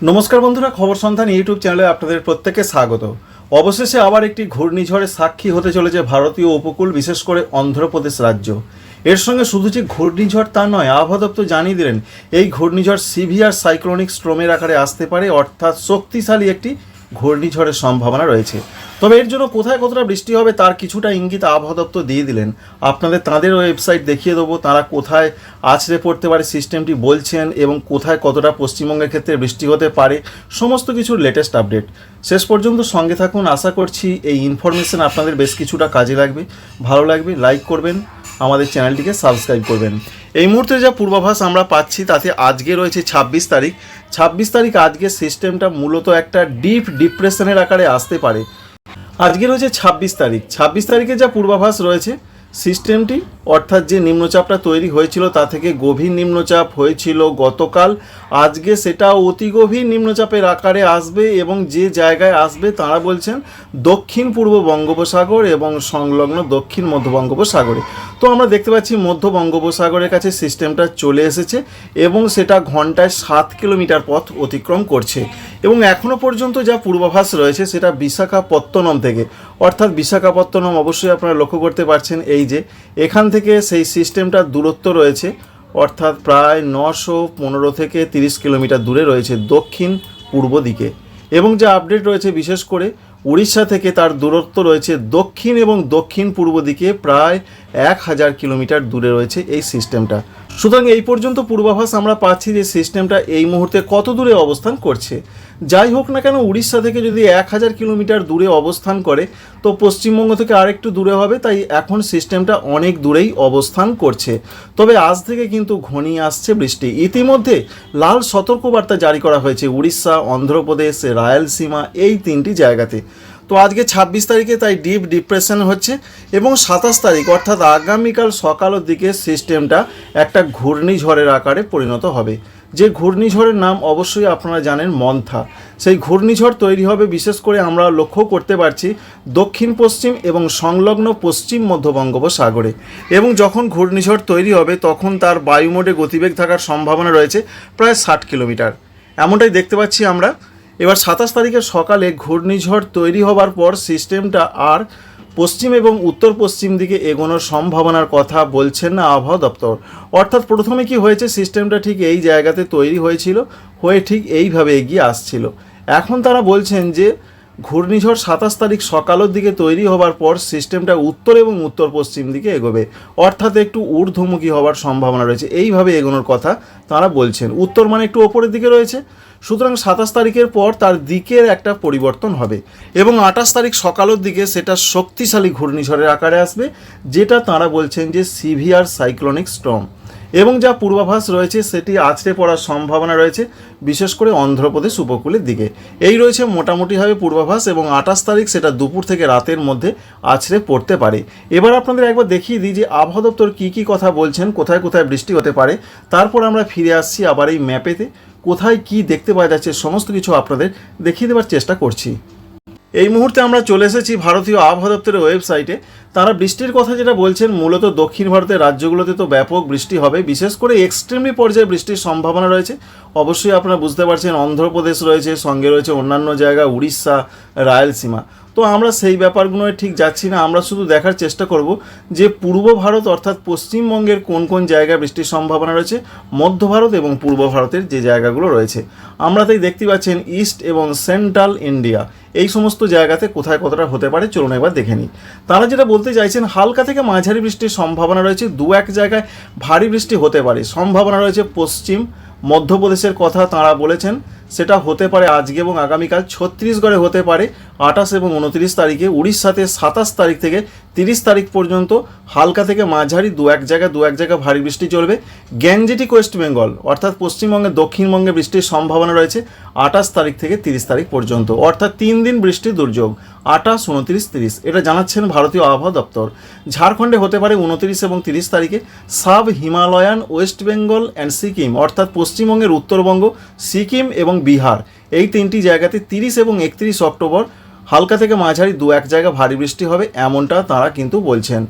নমস্কার বন্ধুরা, খবর সন্ধান ইউটিউব চ্যানেলে আপনাদের প্রত্যেককে স্বাগত। অবশেষে আবার একটি ঘূর্ণিঝড়ে সাক্ষী হতে চলেছে ভারতীয় উপকূল, বিশেষ করে অন্ধ্রপ্রদেশ রাজ্য। এর সঙ্গে শুধু যে ঘূর্ণিঝড় তা নয়, আবহাওয়া দপ্তর জানিয়ে দিলেন, এই ঘূর্ণিঝড় সিভিয়ার সাইক্লোনিক স্ট্রোমের আকারে আসতে পারে, অর্থাৎ শক্তিশালী একটি ঘূর্ণিঝড়ের সম্ভাবনা রয়েছে। তবে এর জন্য কোথায় কতটা বৃষ্টি হবে তার কিছুটা ইঙ্গিত আবহাওয়া দপ্তর দিয়ে দিলেন। আপনাদের তাদের ওয়েবসাইট দেখিয়ে দেবো, তারা কোথায় আছড়ে পড়তে পারে সিস্টেমটি বলছেন এবং কোথায় কতটা পশ্চিমবঙ্গের ক্ষেত্রে বৃষ্টি হতে পারে, সমস্ত কিছুর লেটেস্ট আপডেট শেষ পর্যন্ত সঙ্গে থাকুন, আশা করছি এই ইনফরমেশন আপনাদের বেশ কিছুটা কাজে লাগবে। ভালো লাগবে লাইক করবেন, আমাদের চ্যানেলটিকে সাবস্ক্রাইব করবেন। এই মুহূর্তে যা পূর্বাভাস আমরা পাচ্ছি তাতে আজকে রয়েছে ছাব্বিশ তারিখ। ছাব্বিশ তারিখ আজকে সিস্টেমটা মূলত একটা ডিপ ডিপ্রেশনের আকারে আসতে পারে। আজকে রয়েছে ছাব্বিশ তারিখ। ছাব্বিশ তারিখে যা পূর্বাভাস রয়েছে, সিস্টেমটি, অর্থাৎ যে নিম্নচাপটা তৈরি হয়েছিল তা থেকে গভীর নিম্নচাপ হয়েছিল গতকাল। আজকে সেটা অতি গভীর নিম্নচাপের আকারে আসবে এবং যে জায়গায় আসবে তারা বলছেন দক্ষিণ পূর্ব বঙ্গোপসাগর এবং সংলগ্ন দক্ষিণ মধ্য বঙ্গোপসাগরে। তো আমরা দেখতে পাচ্ছি মধ্য বঙ্গোপসাগরের কাছে সিস্টেমটা চলে এসেছে এবং সেটা ঘন্টায় সাত কিলোমিটার পথ অতিক্রম করছে। এবং এখনও পর্যন্ত যা পূর্বাভাস রয়েছে সেটা বিশাখাপত্তনম থেকে। অর্থাৎ বিশাখাপত্তনম অবশ্যই আপনারা লক্ষ্য করতে পারছেন এই যে, এখান থেকে সেই সিস্টেমটার দূরত্ব রয়েছে, অর্থাৎ প্রায় নশো পনেরো থেকে তিরিশ কিলোমিটার দূরে রয়েছে দক্ষিণ পূর্ব দিকে। এবং যা আপডেট রয়েছে বিশেষ করে উড়িষ্যা থেকে তার দূরত্ব রয়েছে দক্ষিণ এবং দক্ষিণ পূর্ব দিকে প্রায় এক হাজার কিলোমিটার দূরে রয়েছে এই সিস্টেমটা। সুতরাং এই পর্যন্ত পূর্বাভাস আমরা পাচ্ছি যে সিস্টেমটা এই মুহূর্তে কত দূরে অবস্থান করছে। যাই হোক না কেন, উড়িষ্যা থেকে যদি এক হাজার কিলোমিটার দূরে অবস্থান করে, তো পশ্চিমবঙ্গ থেকে আরেকটু দূরে হবে, তাই এখন সিস্টেমটা অনেক দূরেই অবস্থান করছে। তবে আজ থেকে কিন্তু ঘনিয়ে আসছে বৃষ্টি। ইতিমধ্যে লাল সতর্কবার্তা জারি করা হয়েছে উড়িষ্যা, অন্ধ্রপ্রদেশ, রায়ালসীমা, এই তিনটি জায়গাতে। তো আজকে ছাব্বিশ তারিখে তাই ডিপ ডিপ্রেশন হচ্ছে এবং সাতাশ তারিখ, অর্থাৎ আগামীকাল সকালের দিকে সিস্টেমটা একটা ঘূর্ণিঝড়ের আকারে পরিণত হবে। যে ঘূর্ণিঝড়ের নাম অবশ্যই আপনারা জানেন মন্থা। সেই ঘূর্ণিঝড় তৈরি হবে বিশেষ করে আমরা লক্ষ্য করতে পারছি দক্ষিণ পশ্চিম এবং সংলগ্ন পশ্চিম মধ্য বঙ্গোপসাগরে। এবং যখন ঘূর্ণিঝড় তৈরি হবে, তখন তার বায়ুমোডে গতিবেগ থাকার সম্ভাবনা রয়েছে প্রায় ষাট কিলোমিটার। এমনটাই দেখতে পাচ্ছি আমরা এবার সাতাশ তারিখের সকালে ঘূর্ণিঝড় তৈরি হবার পর সিস্টেমটা আর পশ্চিম এবং উত্তর পশ্চিম দিকে এগোনোর সম্ভাবনার কথা বলছেন না আবহাওয়া দপ্তর। অর্থাৎ প্রথমে কি হয়েছে, সিস্টেমটা ঠিক এই জায়গাতে তৈরি হয়েছিল, হয়ে ঠিক এইভাবে এগিয়ে আসছিল। এখন তারা বলছেন যে ঘূর্ণিঝড় সাতাশ তারিখ সকালের দিকে তৈরি হবার পর সিস্টেমটা উত্তর এবং উত্তর পশ্চিম দিকে এগোবে। অর্থাৎ একটু ঊর্ধ্বমুখী হওয়ার সম্ভাবনা রয়েছে। এইভাবে এগোনোর কথা তারা বলছেন। উত্তর মানে একটু ওপরের দিকে রয়েছে। সুতরাং সাতাশ তারিখের পর তার দিকের একটা পরিবর্তন হবে এবং আঠাশ তারিখ সকালের দিকে সেটা শক্তিশালী ঘূর্ণিঝড়ের আকারে আসবে, যেটা তারা বলছেন যে সিভিয়ার সাইক্লোনিক স্টর্ম। এবং যা পূর্বাভাস রয়েছে সেটি আছড়ে পড়ার সম্ভাবনা রয়েছে, বিশেষ করে অন্ধ্রপ্রদেশ উপকূলের দিকে। এই রয়েছে মোটামুটিভাবে পূর্বাভাস এবং আঠাশ তারিখ সেটা দুপুর থেকে রাতের মধ্যে আছড়ে পড়তে পারে। এবার আপনাদের একবার দেখিয়ে দিই যে আবহাওয়া দপ্তর কী কী কথা বলছেন, কোথায় কোথায় বৃষ্টি হতে পারে। তারপর আমরা ফিরে আসছি আবার এই ম্যাপেতে। কোথায় কি দেখতে পাওয়া যাচ্ছে, সমস্ত কিছু আপনাদের দেখিয়ে দেওয়ার চেষ্টা করছি। এই মুহূর্তে আমরা চলে এসেছি ভারতীয় আবহাওয়া দপ্তরের ওয়েবসাইটে। তারা বৃষ্টির কথা যেটা বলছেন, মূলত দক্ষিণ ভারতের রাজ্যগুলোতে তো ব্যাপক বৃষ্টি হবে। বিশেষ করে এক্সট্রিমলি পর্যায়ে বৃষ্টির সম্ভাবনা রয়েছে। অবশ্যই আপনারা বুঝতে পারছেন, অন্ধ্রপ্রদেশ রয়েছে, সঙ্গে রয়েছে অন্যান্য জায়গা, উড়িষ্যা, রায়লসীমা। তো আমরা সেই ব্যাপারগুলোয় ঠিক যাচ্ছি না। আমরা শুধু দেখার চেষ্টা করব যে পূর্ব ভারত অর্থাৎ পশ্চিমবঙ্গের কোন কোন জায়গায় বৃষ্টির সম্ভাবনা রয়েছে, মধ্য ভারত এবং পূর্ব ভারতের যে জায়গাগুলো রয়েছে। আমরা তাই দেখতে পাচ্ছেন ইস্ট এবং সেন্ট্রাল ইন্ডিয়া এই সমস্ত জায়গাতে কোথায় কতটা হতে পারে চলুন একবার দেখে নিই। তারা যেটা বলতে চাইছেন, হালকা থেকে মাঝারি বৃষ্টির সম্ভাবনা রয়েছে, দু এক জায়গায় ভারী বৃষ্টি হতে পারে। সম্ভাবনা রয়েছে পশ্চিম, মধ্যপ্রদেশের কথা তাঁরা বলেছেন। সেটা হতে পারে আজকে এবং আগামীকাল। ছত্তিশগড়ে হতে পারে আঠাশ এবং উনত্রিশ তারিখে, উড়িষ্যাতে সাতাশ তারিখ থেকে তিরিশ তারিখ পর্যন্ত, হালকা থেকে মাঝারি দু এক জায়গায় দু এক জায়গায় ভারী বৃষ্টি চলবে। গ্যাঞ্জেটিক ওয়েস্ট বেঙ্গল, অর্থাৎ পশ্চিমবঙ্গে, দক্ষিণবঙ্গে বৃষ্টির সম্ভাবনা রয়েছে আঠাশ তারিখ থেকে তিরিশ তারিখ পর্যন্ত। অর্থাৎ তিন দিন বৃষ্টির দুর্যোগ, আঠাশ, উনত্রিশ, তিরিশ। এটা জানাচ্ছেন ভারতীয় আবহাওয়া দপ্তর। ঝাড়খণ্ডে হতে পারে উনত্রিশ এবং তিরিশ তারিখে sub Himalayan, West Bengal and Sikkim, অর্থাৎ পশ্চিমবঙ্গের উত্তরবঙ্গ, সিকিম এবং বিহার। এই তিনটি জায়গাতে তিরিশ এবং একত্রিশ অক্টোবর, হালকা থেকে মাঝারি দু এক জায়গা ভারী বৃষ্টি হবে এমনটা তারা কিন্তু বলছেন।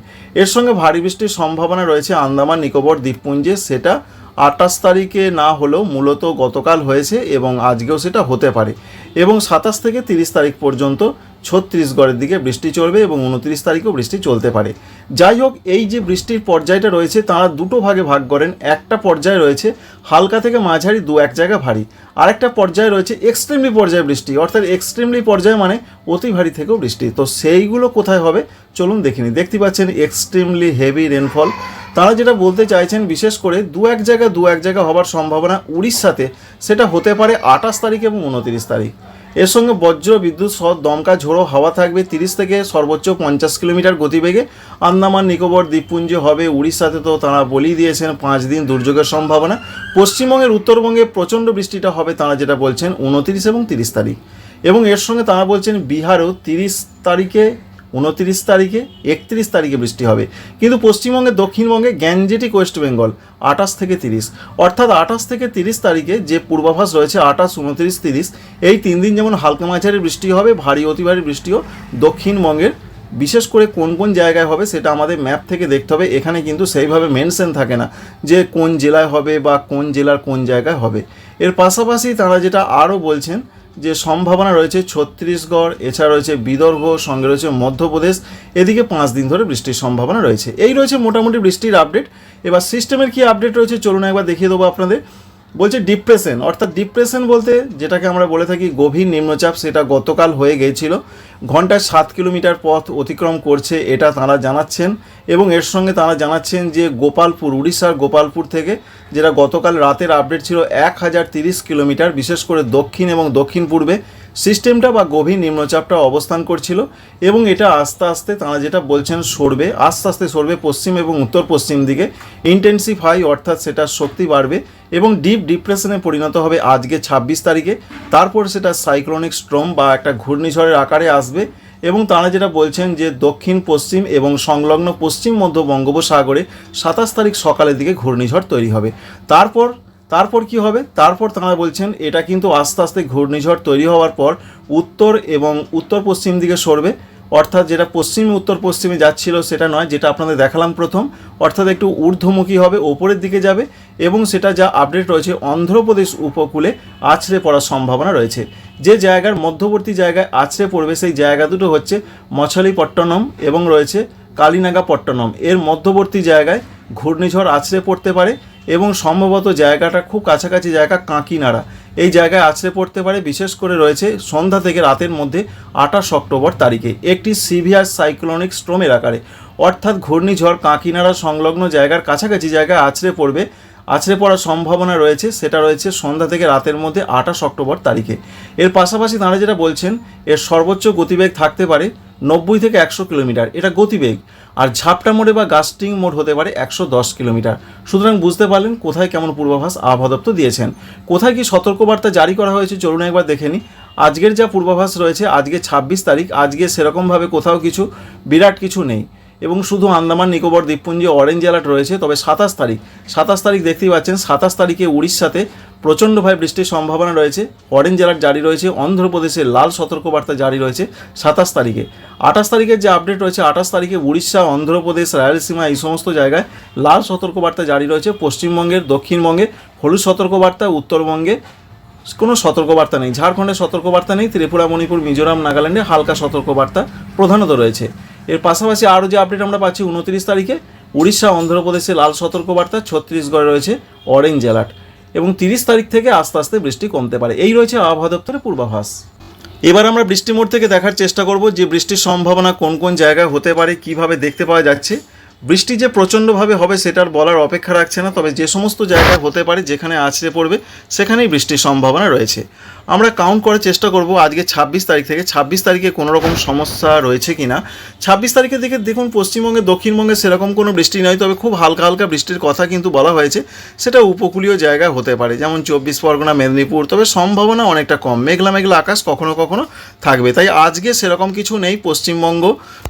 এর সঙ্গে ভারী বৃষ্টির সম্ভাবনা রয়েছে আন্দামান, নিকোবর, দ্বীপপুঞ্জে, সেটা আঠাশ তারিখে না হলেও মূলত গতকাল হয়েছে এবং আজকেও সেটা হতে পারে। এবং সাতাশ থেকে তিরিশ তারিখ পর্যন্ত ছত্তিশগড়ের দিকে বৃষ্টি চলবে এবং উনত্রিশ তারিখেও বৃষ্টি চলতে পারে। যাই হোক, এই যে বৃষ্টির পর্যায়টা রয়েছে, তারা দুটো ভাগে ভাগ করেন। একটা পর্যায় রয়েছে হালকা থেকে মাঝারি, দু এক জায়গা ভারী। আরেকটা পর্যায়ে রয়েছে এক্সট্রিমলি পর্যায়ে বৃষ্টি, অর্থাৎ এক্সট্রিমলি পর্যায় মানে অতি ভারী থেকেও বৃষ্টি। তো সেইগুলো কোথায় হবে? চলুন দেখিনি দেখতে পাচ্ছেন এক্সট্রিমলি হেভি রেনফল তারা যেটা বলতে চাইছেন, বিশেষ করে দু এক জায়গা দু এক জায়গা হবার সম্ভাবনা উড়িষ্যাতে, সেটা হতে পারে আঠাশ তারিখ এবং উনতিরিশ তারিখ। এর সঙ্গে বজ্র বিদ্যুৎ সহ দমকা ঝোড়ো হাওয়া থাকবে তিরিশ থেকে সর্বোচ্চ পঞ্চাশ কিলোমিটার গতিবেগে। আন্দামান, নিকোবর, দ্বীপপুঞ্জ হবে, উড়িষ্যাতে তো তারা বলেই দিয়েছেন পাঁচ দিন দুর্যোগের সম্ভাবনা। পশ্চিমবঙ্গের উত্তরবঙ্গে প্রচণ্ড বৃষ্টিটা হবে, তারা যেটা বলছেন, উনতিরিশ এবং তিরিশ তারিখ। এবং এর সঙ্গে তারা বলছেন, বিহারেও তিরিশ তারিখে উনতিরিশ তারিখে, একত্রিশ তারিখে বৃষ্টি হবে। কিন্তু পশ্চিমবঙ্গে, দক্ষিণবঙ্গে গ্যাঞ্জেটিক ওয়েস্ট বেঙ্গল, আঠাশ থেকে তিরিশ। অর্থাৎ আঠাশ থেকে তিরিশ তারিখে যে পূর্বাভাস রয়েছে, আঠাশ, উনত্রিশ, তিরিশ, এই তিন দিন যেমন হালকা মাঝারি বৃষ্টি হবে, ভারী অতি ভারী বৃষ্টিও দক্ষিণবঙ্গের বিশেষ করে কোন কোন জায়গায় হবে সেটা আমাদের ম্যাপ থেকে দেখতে হবে। এখানে কিন্তু সেইভাবে মেনশন থাকে না যে কোন জেলায় হবে বা কোন জেলার কোন জায়গায় হবে। এর পাশাপাশি তারা যেটা আরও বলছেন যে সম্ভাবনা রয়েছে ছত্তিশগড়, এছাড়া রয়েছে বিদর্ভ, সঙ্গে রয়েছে মধ্যপ্রদেশ, এদিকে পাঁচ দিন ধরে বৃষ্টির সম্ভাবনা রয়েছে। এই রয়েছে মোটামুটি বৃষ্টির আপডেট এবার সিস্টেমের কি আপডেট রয়েছে? চলুন একবার দেখিয়ে দেবো আপনাদের। বলছে ডিপ্রেশন অর্থাৎ ডিপ্রেশন বলতে যেটাকে আমরা বলে থাকি গভীর নিম্নচাপ, সেটা গতকাল হয়ে গিয়েছিল ঘন্টায় সাত কিলোমিটার পথ অতিক্রম করছে, এটা তারা জানাচ্ছেন। এবং এর সঙ্গে তারা জানাচ্ছেন যে গোপালপুর, উড়িষ্যার গোপালপুর থেকে, যেটা গতকাল রাতের আপডেট ছিল, এক হাজার তিরিশ কিলোমিটার, বিশেষ করে দক্ষিণ এবং দক্ষিণ পূর্বে। সিস্টেমটা বা গভীর নিম্নচাপটা অবস্থান করছিল এবং এটা আস্তে আস্তে তারা যেটা বলছেন সরবে, আস্তে আস্তে সরবে পশ্চিম এবং উত্তর পশ্চিম দিকে। ইন্টেন্সিফাই অর্থাৎ সেটার শক্তি বাড়বে এবং ডিপ ডিপ্রেশনে পরিণত হবে আজকে ছাব্বিশ তারিখে। তারপর সেটা সাইক্লোনিক স্ট্রম বা একটা ঘূর্ণিঝড়ের আকারে আসবে এবং তারা যেটা বলছেন যে দক্ষিণ পশ্চিম এবং সংলগ্ন পশ্চিম মধ্য বঙ্গোপসাগরে সাতাশ তারিখ সকালের দিকে ঘূর্ণিঝড় তৈরি হবে। তারপর তারপর কি হবে? তারপর তাঁরা বলছেন, এটা কিন্তু আস্তে আস্তে ঘূর্ণিঝড় তৈরি হওয়ার পর উত্তর এবং উত্তর পশ্চিম দিকে সরবে। অর্থাৎ যেটা পশ্চিম, উত্তর পশ্চিমে যাচ্ছিল সেটা নয়, যেটা আপনাদের দেখালাম প্রথম। অর্থাৎ একটু ঊর্ধ্বমুখী হবে, ওপরের দিকে যাবে এবং সেটা যা আপডেট রয়েছে, অন্ধ্রপ্রদেশ উপকূলে আছড়ে পড়ার সম্ভাবনা রয়েছে। যে জায়গার মধ্যবর্তী জায়গায় আছড়ে পড়বে, সেই জায়গা দুটো হচ্ছে মছলিপট্টনম এবং রয়েছে কালিনাগাপট্টনম। এর মধ্যবর্তী জায়গায় ঘূর্ণিঝড় আছড়ে পড়তে পারে। এবং সম্ভবত জায়গাটা খুব কাছাকাছি জায়গা কাঁকিনাড়া। এই জায়গায় আছড়ে পড়তে পারে, বিশেষ করে রয়েছে সন্ধ্যা থেকে রাতের মধ্যে আঠাশ অক্টোবর তারিখে। একটি সিভিয়ার সাইক্লোনিক স্ট্রোমের আকারে। অর্থাৎ ঘূর্ণিঝড় কাঁকিনাড়া সংলগ্ন জায়গার কাছাকাছি জায়গায় আছড়ে পড়বে আছড়ে পড়ার সম্ভাবনা রয়েছে, সেটা রয়েছে সন্ধ্যা থেকে রাতের মধ্যে আঠাশ অক্টোবর তারিখে। এর পাশাপাশি তাঁরা যেটা বলছেন, এর সর্বোচ্চ গতিবেগ থাকতে পারে নব্বই থেকে একশো কিলোমিটার। এটা গতিবেগ। আর ঝাপটা মোড়ে বা গাস্টিং মোড হতে পারে একশো দশ কিলোমিটার। সুতরাং বুঝতে পারলেন কোথায় কেমন পূর্বাভাস আবহাওয়া দপ্তর দিয়েছেন। কোথায় কি সতর্কবার্তা জারি করা হয়েছে চলুন একবার দেখে নিই। আজকের যা পূর্বাভাস রয়েছে, আজকে ছাব্বিশ তারিখ, আজকে সেরকমভাবে কোথাও কিছু, বিরাট কিছু নেই। এবং শুধু আন্দামান, নিকোবর, দ্বীপপুঞ্জে অরেঞ্জ অ্যালার্ট রয়েছে, তবে সাতাশ তারিখ সাতাশ তারিখ দেখতেই পাচ্ছেন, সাতাশ তারিখে উড়িষ্যাতে প্রচণ্ডভাবে বৃষ্টির সম্ভাবনা রয়েছে অরেঞ্জ অ্যালার্ট জারি রয়েছে, অন্ধ্রপ্রদেশে লাল সতর্কবার্তা জারি রয়েছে সাতাশ তারিখে। আঠাশ তারিখের যে আপডেট রয়েছে, আঠাশ তারিখে উড়িষ্যা, অন্ধ্রপ্রদেশ, রায়লসীমা এই সমস্ত জায়গায় লাল সতর্কবার্তা জারি রয়েছে পশ্চিমবঙ্গের দক্ষিণবঙ্গে হলুদ সতর্কবার্তা, উত্তরবঙ্গে কোনো সতর্কবার্তা নেই, ঝাড়খণ্ডে সতর্কবার্তা নেই, ত্রিপুরা, মণিপুর, মিজোরাম, নাগাল্যান্ডে হালকা সতর্কবার্তা প্রধানত রয়েছে। এর পাশাপাশি আরও যে আপডেট আমরা পাচ্ছি উনত্রিশ তারিখে, উড়িষ্যা, অন্ধ্রপ্রদেশে লাল সতর্কবার্তা, ছত্তিশগড়ে রয়েছে অরেঞ্জ অ্যালার্ট এবং তিরিশ তারিখ থেকে আস্তে আস্তে বৃষ্টি কমতে পারে। এই রয়েছে আবহাওয়া দপ্তরের পূর্বাভাস। এবার আমরা বৃষ্টি মোড় থেকে দেখার চেষ্টা করব যে বৃষ্টির সম্ভাবনা কোন কোন জায়গায় হতে পারে, কীভাবে দেখতে পাওয়া যাচ্ছে। বৃষ্টি যে প্রচণ্ডভাবে হবে সেটার বলার অপেক্ষা রাখছে না, তবে যে সমস্ত জায়গায় হতে পারে, যেখানে আছড়ে পড়বে, সেখানেই বৃষ্টির সম্ভাবনা রয়েছে। আমরা কাউন্ট করার চেষ্টা করব আজকে ছাব্বিশ তারিখ থেকে। ছাব্বিশ তারিখে কোনো রকম সমস্যা রয়েছে কি না ছাব্বিশ তারিখের দিকে দেখুন, পশ্চিমবঙ্গে, দক্ষিণবঙ্গে সেরকম কোনো বৃষ্টি নয়, তবে খুব হালকা হালকা বৃষ্টির কথা কিন্তু বলা হয়েছে। সেটা উপকূলীয় জায়গায় হতে পারে, যেমন চব্বিশ পরগনা, মেদিনীপুর, তবে সম্ভাবনা অনেকটা কম। মেঘলা মেঘলা আকাশ কখনো কখনো থাকবে। তাই আজকে সেরকম কিছু নেই। পশ্চিমবঙ্গ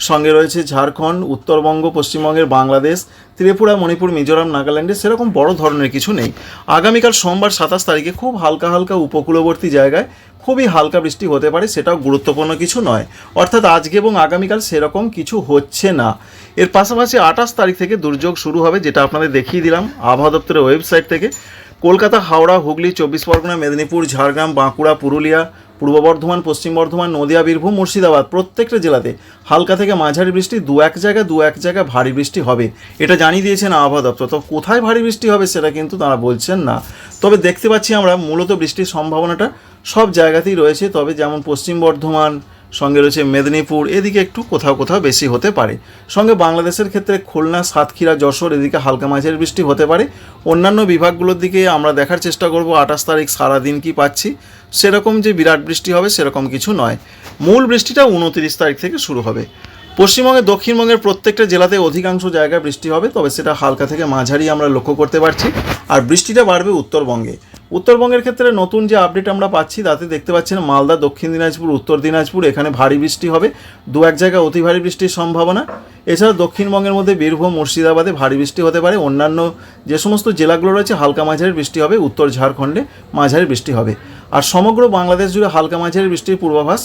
সঙ্গে রয়েছে ঝাড়খণ্ড, উত্তরবঙ্গ, পশ্চিমবঙ্গের বাংলাদেশ, ত্রিপুরা, মণিপুর, মিজোরাম, নাগাল্যান্ডে সেরকম বড় ধরনের কিছু নেই। আগামীকাল সোমবার সাতাশ তারিখে খুব হালকা হালকা উপকূলবর্তী জায়গায় খুবই হালকা বৃষ্টি হতে পারে, সেটাও গুরুত্বপূর্ণ কিছু নয়। অর্থাৎ আজকে এবং আগামীকাল সেরকম কিছু হচ্ছে না। এর পাশাপাশি আঠাশ তারিখ থেকে দুর্যোগ শুরু হবে, যেটা আপনাদের দেখিয়ে দিলাম আবহাওয়া দপ্তরের ওয়েবসাইট থেকে। কলকাতা, হাওড়া, হুগলি, চব্বিশ পরগনা, মেদিনীপুর, ঝাড়গ্রাম, বাঁকুড়া, পুরুলিয়া পূর্ব বর্ধমান, পশ্চিম বর্ধমান, নদিয়া, বীরভূম, মুর্শিদাবাদ প্রত্যেকটা জেলাতে হালকা থেকে মাঝারি বৃষ্টি, দু এক জায়গায় দু এক জায়গায় ভারী বৃষ্টি হবে। এটা জানিয়ে দিয়েছেন আবহাওয়া দপ্তর। তো কোথায় ভারী বৃষ্টি হবে সেটা কিন্তু তারা বলছেন না। তবে দেখতে পাচ্ছি আমরা মূলত বৃষ্টির সম্ভাবনাটা সব জায়গাতেই রয়েছে। তবে যেমন পশ্চিম বর্ধমান সঙ্গে রয়েছে মেদিনীপুর, এদিকে একটু কোথাও কোথাও বেশি হতে পারে। সঙ্গে বাংলাদেশের ক্ষেত্রে খুলনা, সাতক্ষীরা, যশোর, এদিকে হালকা মাঝের বৃষ্টি হতে পারে। অন্যান্য বিভাগগুলোর দিকে আমরা দেখার চেষ্টা করব, আঠাশ তারিখ সারাদিন কি পাচ্ছি। সেরকম যে বিরাট বৃষ্টি হবে সেরকম কিছু নয়। মূল বৃষ্টিটা উনতিরিশ তারিখ থেকে শুরু হবে। পশ্চিমবঙ্গের দক্ষিণবঙ্গের প্রত্যেকটা জেলাতে অধিকাংশ জায়গায় বৃষ্টি হবে, তবে সেটা হালকা থেকে মাঝারি আমরা লক্ষ্য করতে পারছি। আর বৃষ্টিটা বাড়বে উত্তরবঙ্গে। উত্তরবঙ্গের ক্ষেত্রে নতুন যে আপডেট আমরা পাচ্ছি, তাতে দেখতে পাচ্ছেন মালদা, দক্ষিণ দিনাজপুর, উত্তর দিনাজপুর, এখানে ভারী বৃষ্টি হবে। দু এক জায়গায় অতি ভারী বৃষ্টির সম্ভাবনা। এছাড়া দক্ষিণবঙ্গের মধ্যে বীরভূম, মুর্শিদাবাদে ভারী বৃষ্টি হতে পারে। অন্যান্য যে সমস্ত জেলাগুলো রয়েছে, হালকা মাঝারি বৃষ্টি হবে। উত্তর ঝাড়খণ্ডে মাঝারি বৃষ্টি হবে। আর সমগ্র বাংলাদেশ জুড়ে হালকা মাঝারি বৃষ্টির পূর্বাভাস,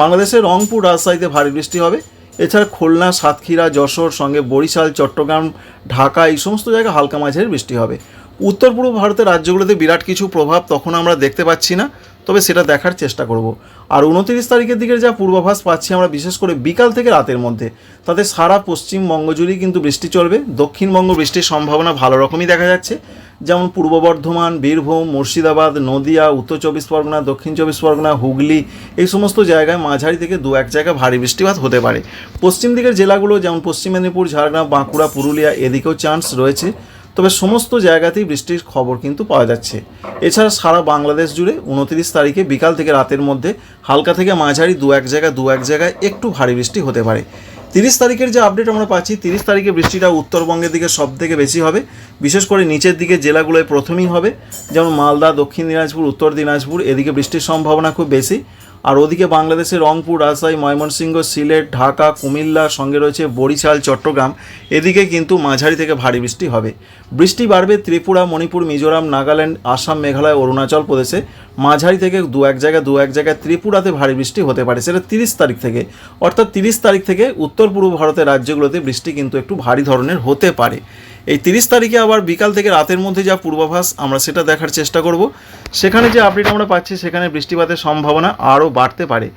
বাংলাদেশের রংপুর রাজশাহীতে ভারী বৃষ্টি হবে। এছাড়া খুলনা, সাতক্ষীরা, যশোর, সঙ্গে বরিশাল, চট্টগ্রাম, ঢাকা, এই সমস্ত জায়গায় হালকা মাঝারি বৃষ্টি হবে। উত্তর পূর্ব ভারতের রাজ্যগুলোতে বিরাট কিছু প্রভাব তখন আমরা দেখতে পাচ্ছি না, তবে সেটা দেখার চেষ্টা করব। আর উনত্রিশ তারিখের দিকে যা পূর্বাভাস পাচ্ছি আমরা বিশেষ করে বিকাল থেকে রাতের মধ্যে। তাতে সারা পশ্চিমবঙ্গ জুড়েই কিন্তু বৃষ্টি চলবে। দক্ষিণবঙ্গ বৃষ্টির সম্ভাবনা ভালো রকমই দেখা যাচ্ছে। যেমন পূর্ব বর্ধমান, বীরভূম, মুর্শিদাবাদ, নদিয়া, উত্তর চব্বিশ পরগনা, দক্ষিণ চব্বিশ পরগনা, হুগলি এই সমস্ত জায়গায় মাঝারি থেকে দু এক জায়গায় ভারী বৃষ্টিপাত হতে পারে। পশ্চিম দিকের জেলাগুলো যেমন পশ্চিম মেদিনীপুর, ঝাড়গ্রাম, বাঁকুড়া, পুরুলিয়া এদিকেও চান্স রয়েছে। তবে সমস্ত জায়গাতেই বৃষ্টির খবর কিন্তু পাওয়া যাচ্ছে। এছাড়া সারা বাংলাদেশ জুড়ে উনত্রিশ তারিখে বিকাল থেকে রাতের মধ্যে হালকা থেকে মাঝারি দু এক জায়গায়, দু এক জায়গায় একটু ভারী বৃষ্টি হতে পারে। তিরিশ তারিখের যে আপডেট আমরা পাচ্ছি, তিরিশ তারিখে বৃষ্টিটা উত্তরবঙ্গের দিকে সব থেকে বেশি হবে। বিশেষ করে নিচের দিকে জেলাগুলোয় প্রথমেই হবে, যেমন মালদা, দক্ষিণ দিনাজপুর, উত্তর দিনাজপুর, এদিকে বৃষ্টির সম্ভাবনা খুব বেশি। আর ওদিকে বাংলাদেশের রংপুর, রাজশাহী, ময়মনসিংহ, সিলেট, ঢাকা, কুমিল্লা, সঙ্গে রয়েছে বরিশাল, চট্টগ্রাম। এদিকে কিন্তু মাঝারি থেকে ভারী বৃষ্টি হবে। বৃষ্টি বাড়বে ত্রিপুরা, মণিপুর, মিজোরাম, নাগাল্যান্ড, আসাম, মেঘালয়, অরুণাচল প্রদেশে। মাঝারি থেকে দু এক জায়গায়, দু এক জায়গায় ত্রিপুরাতে ভারী বৃষ্টি হতে পারে। সেটা তিরিশ তারিখ থেকে। অর্থাৎ তিরিশ তারিখ থেকে উত্তর পূর্ব ভারতের রাজ্যগুলোতে বৃষ্টি কিন্তু একটু ভারী ধরনের হতে পারে। এই তিরিশ তারিখে আবার বিকাল থেকে রাতের মধ্যে যা পূর্বাভাস, আমরা সেটা দেখার চেষ্টা করব। সেখানে যে আপডেট আমরা পাচ্ছি, সেখানে বৃষ্টিপাতের সম্ভাবনা আরও বাড়তে পারে।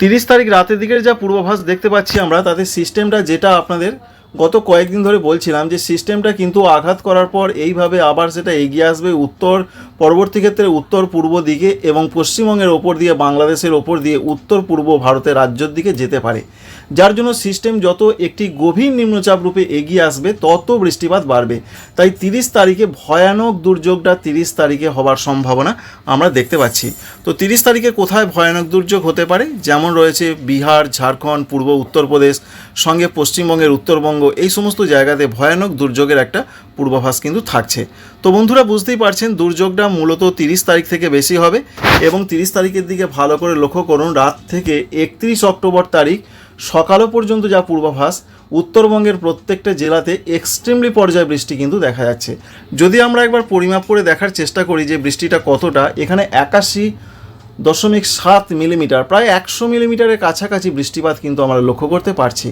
তিরিশ তারিখ রাতের দিকের যা পূর্বাভাস দেখতে পাচ্ছি আমরা, তাতে সিস্টেমটা যেটা আপনাদের গত কয়েকদিন ধরে বলছিলাম যে সিস্টেমটা কিন্তু আঘাত করার পর এইভাবে আবার সেটা এগিয়ে আসবে উত্তর, পরবর্তী ক্ষেত্রে উত্তর পূর্ব দিকে এবং পশ্চিমবঙ্গের ওপর দিয়ে, বাংলাদেশের ওপর দিয়ে উত্তর পূর্ব ভারতের রাজ্যের দিকে যেতে পারে। যার জন্য সিস্টেম যত একটি গভীর নিম্নচাপ রূপে এগিয়ে আসবে, তত বৃষ্টিপাত বাড়বে। তাই তিরিশ তারিখে ভয়ানক দুর্যোগটা তিরিশ তারিখে হবার সম্ভাবনা আমরা দেখতে পাচ্ছি। তো তিরিশ তারিখে কোথায় ভয়ানক দুর্যোগ হতে পারে? যেমন রয়েছে বিহার, ঝাড়খণ্ড, পূর্ব উত্তরপ্রদেশ, সঙ্গে পশ্চিমবঙ্গের উত্তরবঙ্গ, এই সমস্ত জায়গাতে ভয়ানক দুর্যোগের একটা পূর্বাভাস কিন্তু থাকছে। তো বন্ধুরা বুঝতেই পারছেন, দুর্যোগটা মূলত তিরিশ তারিখ থেকে বেশি হবে এবং তিরিশ তারিখের দিকে ভালো করে লক্ষ্য করুন, রাত থেকে একত্রিশ অক্টোবর তারিখ সকালও পর্যন্ত যা পূর্বাভাস, উত্তরবঙ্গের প্রত্যেকটা জেলাতে এক্সট্রিমলি পর্যায়ে বৃষ্টি কিন্তু দেখা যাচ্ছে। যদি আমরা একবার পরিমাপ করে দেখার চেষ্টা করি যে বৃষ্টিটা কতটা, এখানে একাশি দশমিক সাত মিলিমিটার, প্রায় একশো মিলিমিটারের কাছাকাছি বৃষ্টিপাত কিন্তু আমরা লক্ষ্য করতে পারছি।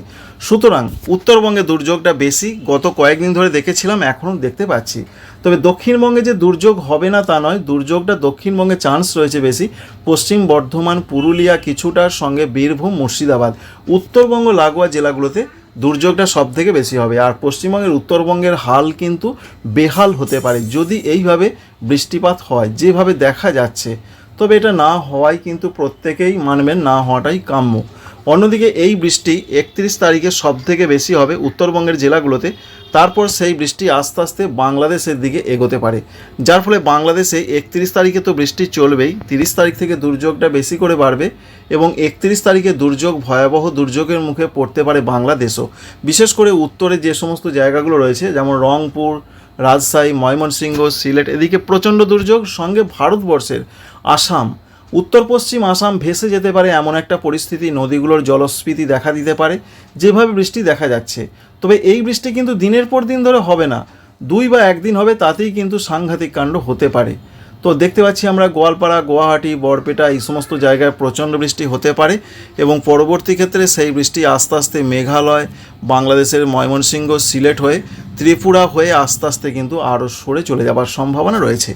সুতরাং উত্তরবঙ্গে দুর্যোগটা বেশি, গত কয়েকদিন ধরে দেখেছিলাম, এখনও দেখতে পাচ্ছি। তবে দক্ষিণবঙ্গে যে দুর্যোগ হবে না তা নয়, দুর্যোগটা দক্ষিণবঙ্গে চান্স রয়েছে বেশি। পশ্চিম বর্ধমান, পুরুলিয়া কিছুটার সঙ্গে বীরভূম, মুর্শিদাবাদ। উত্তরবঙ্গ, লাগোয়া জেলাগুলোতে দুর্যোগটা সব থেকে বেশি হবে। আর পশ্চিমবঙ্গের উত্তরবঙ্গের হাল কিন্তু বেহাল হতে পারে। যদি এইভাবে বৃষ্টিপাত হয়, যেভাবে দেখা যাচ্ছে তবে এটা না হওয়াই কিন্তু প্রত্যেকেই মানবেন না হওয়াটাই কাম্য। অন্যদিকে এই বৃষ্টি একত্রিশ তারিখে সব থেকে বেশি হবে উত্তরবঙ্গের জেলাগুলোতে। তারপর সেই বৃষ্টি আস্তে আস্তে বাংলাদেশের দিকে এগোতে পারে। যার ফলে বাংলাদেশে একত্রিশ তারিখে তো বৃষ্টি চলবেই, তিরিশ তারিখ থেকে দুর্যোগটা বেশি করে বাড়বে এবং একত্রিশ তারিখে দুর্যোগ, ভয়াবহ দুর্যোগের মুখে পড়তে পারে বাংলাদেশও। বিশেষ করে উত্তরে যে সমস্ত জায়গাগুলো রয়েছে, যেমন রংপুর, রাজশাহী, ময়মনসিংহ, সিলেট, এদিকে প্রচণ্ড দুর্যোগ, সঙ্গে ভারতবর্ষের আসাম। উত্তর পশ্চিম আসাম ভেসে যেতে পারে এমন একটা পরিস্থিতি, নদীগুলোর জলস্ফীতি দেখা দিতে পারে, যেভাবে বৃষ্টি দেখা যাচ্ছে। তবে এই বৃষ্টি কিন্তু দিনের পর দিন ধরে হবে না, দুই বা একদিন হবে, তাতেই কিন্তু সাংঘাতিক কাণ্ড হতে পারে। তো দেখতে পাচ্ছি আমরা গোয়ালপাড়া, গুয়াহাটি, বরপেটা, এই সমস্ত জায়গায় প্রচণ্ড বৃষ্টি হতে পারে এবং পরবর্তী ক্ষেত্রে সেই বৃষ্টি আস্তে আস্তে মেঘালয়, বাংলাদেশের ময়মনসিংহ, সিলেট হয়ে ত্রিপুরা হয়ে আস্তে আস্তে কিন্তু আরও সরে চলে যাবার সম্ভাবনা রয়েছে।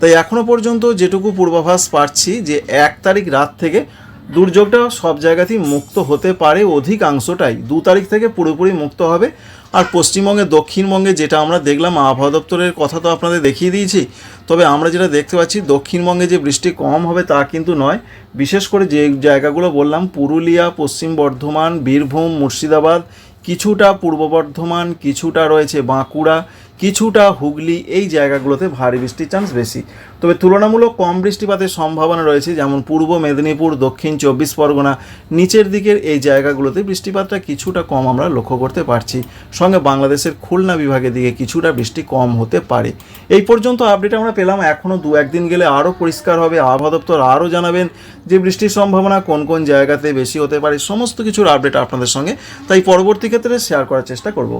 তাই এখনও পর্যন্ত যেটুকু পূর্বাভাস পাচ্ছি যে এক তারিখ রাত থেকে দুর্যোগটা সব জায়গাতেই মুক্ত হতে পারে অধিকাংশটাই। দু তারিখ থেকে পুরোপুরি মুক্ত হবে। আর পশ্চিমবঙ্গে দক্ষিণবঙ্গে যেটা আমরা দেখলাম, আবহাওয়া দপ্তরের কথা তো আপনাদের দেখিয়ে দিয়েছি। তবে আমরা যেটা দেখতে পাচ্ছি, দক্ষিণবঙ্গে যে বৃষ্টি কম হবে তা কিন্তু নয়। বিশেষ করে যে জায়গাগুলো বললাম, পুরুলিয়া, পশ্চিম বর্ধমান, বীরভূম, মুর্শিদাবাদ, কিছুটা পূর্ব বর্ধমান, কিছুটা রয়েছে বাঁকুড়া কিছুটা হুগলি এই জায়গাগুলোতে ভারী বৃষ্টির চান্স বেশি। তবে তুলনামূলক কম বৃষ্টিপাতের সম্ভাবনা রয়েছে, যেমন পূর্ব মেদিনীপুর, দক্ষিণ চব্বিশ পরগনা। নিচের দিকের এই জায়গাগুলোতে বৃষ্টিপাতটা কিছুটা কম আমরা লক্ষ্য করতে পারছি। সঙ্গে বাংলাদেশের খুলনা বিভাগের দিকে কিছুটা বৃষ্টি কম হতে পারে। এই পর্যন্ত আপডেট আমরা পেলাম। এখনও দু একদিন গেলে আরও পরিষ্কার হবে। আবহাওয়া দপ্তর আরও জানাবেন যে বৃষ্টির সম্ভাবনা কোন কোন জায়গাতে বেশি হতে পারে, সমস্ত কিছুর আপডেট আপনাদের সঙ্গে। তাই পরবর্তী ক্ষেত্রে শেয়ার করার চেষ্টা করব।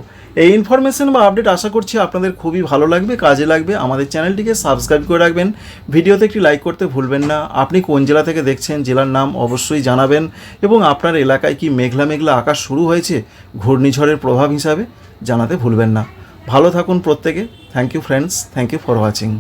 এই ইনফরমেশন বা আপডেট আশা করছি আপনাদের খুবই ভালো লাগবে, কাজে লাগবে। আমাদের চ্যানেলটিকে সাবস্ক্রাইব করে রাখবেন। ভিডিওতে একটি লাইক করতে ভুলবেন না। আপনি কোন জেলা থেকে দেখছেন, জেলার নাম অবশ্যই জানাবেন এবং আপনার এলাকায় কি মেঘলা মেঘলা আকাশ শুরু হয়েছে ঘূর্ণিঝড়ের প্রভাব হিসাবে জানাতে ভুলবেন না। ভালো থাকুন প্রত্যেকে। Thank you friends thank you for watching